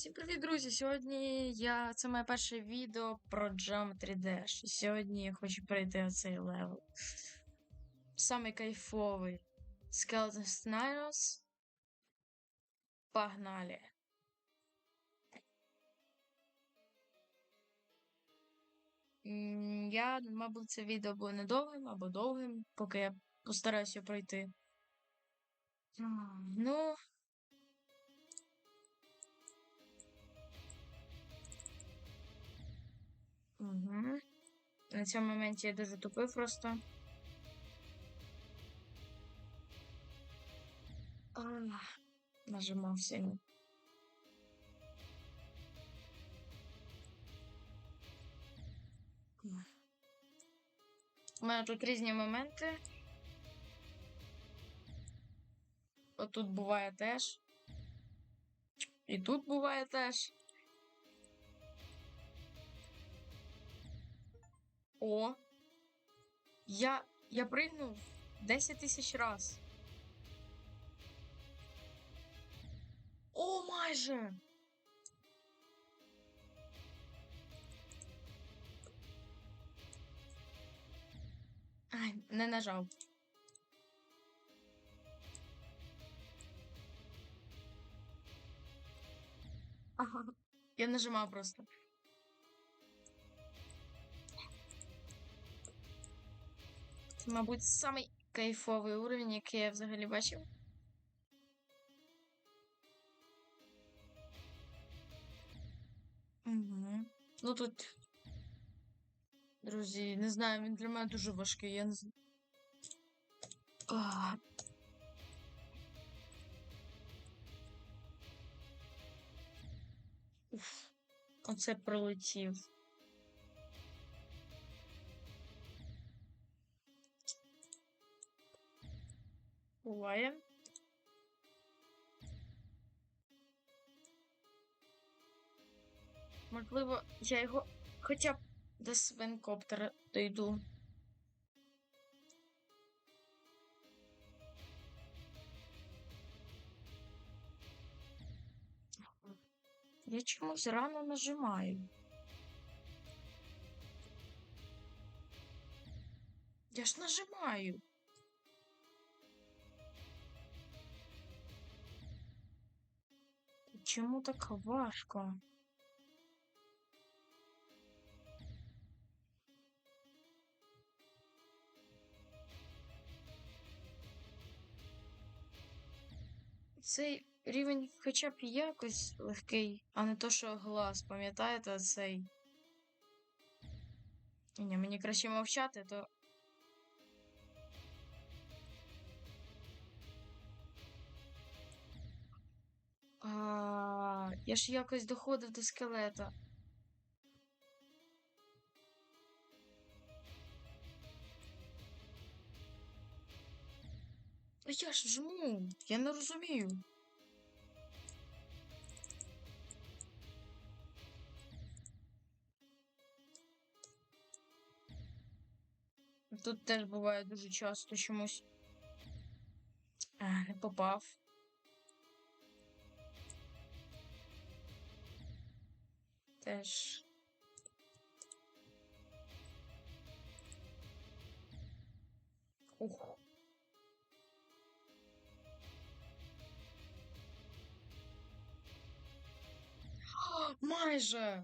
Всім привіт, друзі! Сьогодні я це моє перше відео про Dash. І Сьогодні я хочу пройти оцей левел. Самий кайфовий. Skeleton Sniros. Погнали! Я, мабуть, це відео буде недовгим або довгим, поки я постараюся пройти. Ну, На цьому моменті я дуже тупив просто. Ах, Нажимав сильно. У мене тут різні моменти. Отут буває теж. І тут буває теж. О. Я. Я пригнув 10 тисяч раз. О, майже. Ай, не нажав. Ага. Я нажимав просто. Мабуть, самий кайфовий уровень, який я взагалі бачив. Угу. Ну тут. Друзі, не знаю, він для мене дуже важкий, я не знаю. А. Уф. Оце пролетів. Буває. Можливо, я його хоча б до свинкоптера дойду. Я чомусь рано нажимаю. Я ж нажимаю. Чому так важко? Цей рівень хоча б якось легкий, а не то, що глаз, пам'ятаєте цей. Ні, мені краще мовчати, то. А, я ж якось доходив до скелета. Я ж жму, я не розумію. Тут теж буває дуже часто чомусь. А, не попав. Теж. Ух. Майже.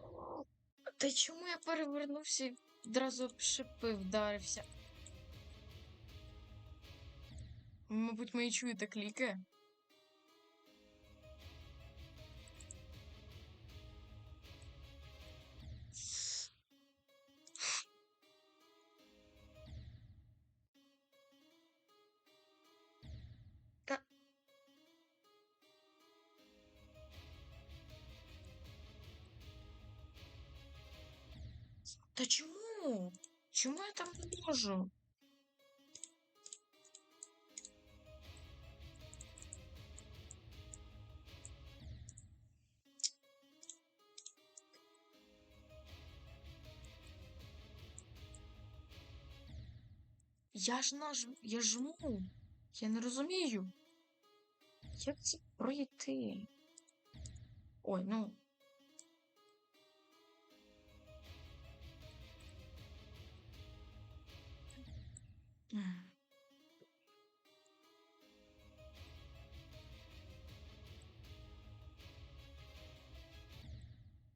Та чому я перевернувся і одразу шипи вдарився? Мабуть, мої чуєте кліки? Та... Та чому? Чому я там не можу? Я ж наж... я жму. Я не розумію. Як це пройти? Ой, ну.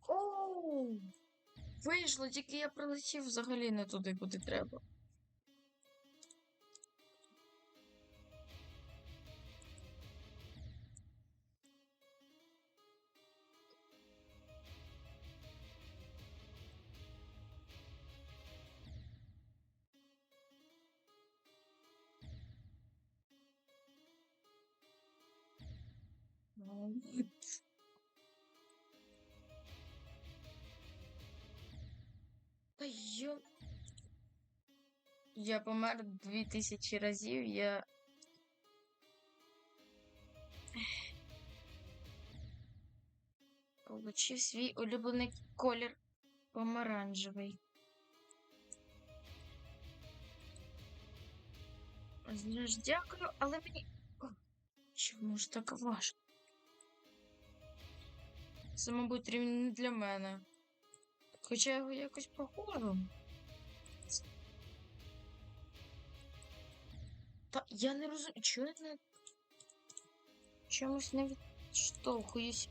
Оу! Вийшло, тільки я прилетів взагалі не туди, куди треба. Та йо... Я помер дві тисячі разів, я. Получив свій улюблений колір помаранчевий. Знаєш, дякую, але мені. Чому ж так важко? Це, мабуть, рівень не для мене. Хоча його якось проходив. Та я не розумію, чого я не чомусь не відштовхуюсь.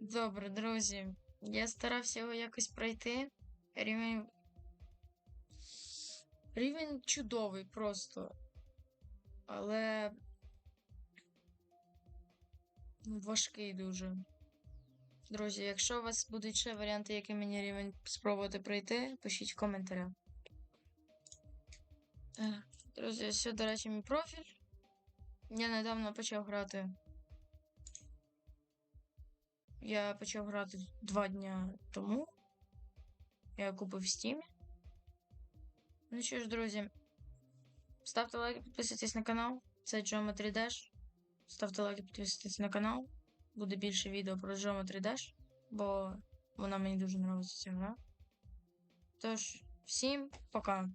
Добре, друзі. Я старався його якось пройти. Рівень. Рівень чудовий просто. Але. Важкий дуже. Друзі, якщо у вас будуть ще варіанти, який мені рівень спробувати пройти, пишіть в коментарях. Е, Друзі, ось, до речі, мій профіль. Я недавно почав грати. Я почав грати два дня тому. Я купив в Steam. Ну що ж, друзі, ставте лайки, підписуйтесь на канал. Це Geometry Dash. Ставте лайки, підписуйтесь на канал. Буде більше відео про Geometry Dash, бо вона мені дуже подобається ця гра. Тож, всім пока!